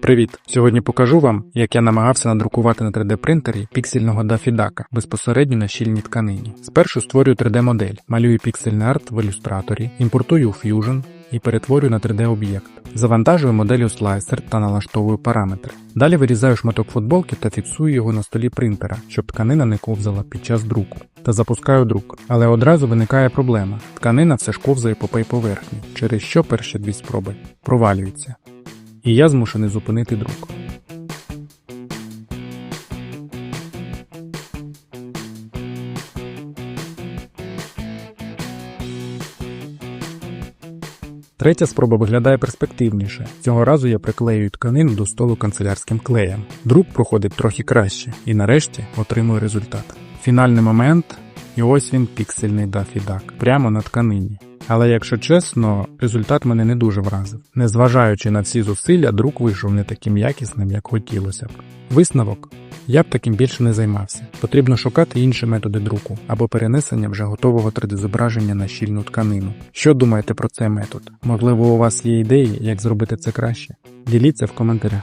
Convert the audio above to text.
Привіт! Сьогодні покажу вам, як я намагався надрукувати на 3D принтері піксельного дафідака безпосередньо на щільній тканині. Спершу створюю 3D-модель, малюю піксельний арт в ілюстраторі, імпортую у Fusion і перетворюю на 3D-об'єкт. Завантажую модель у слайсер та налаштовую параметри. Далі вирізаю шматок футболки та фіксую його на столі принтера, щоб тканина не ковзала під час друку. Та запускаю друк. Але одразу виникає проблема. Тканина все ж ковзає по пей-поверхні, через що перші дві спроби провалюються і я змушений зупинити друк. Третя спроба виглядає перспективніше. Цього разу я приклеюю тканину до столу канцелярським клеєм. Друк проходить трохи краще, і нарешті отримую результат. Фінальний момент, і ось він піксельний дафідак, прямо на тканині. Але якщо чесно, результат мене не дуже вразив. Незважаючи на всі зусилля, друк вийшов не таким якісним, як хотілося б. Висновок. Я б таким більше не займався. Потрібно шукати інші методи друку або перенесення вже готового 3D-зображення на щільну тканину. Що думаєте про цей метод? Можливо, у вас є ідеї, як зробити це краще? Діліться в коментарях.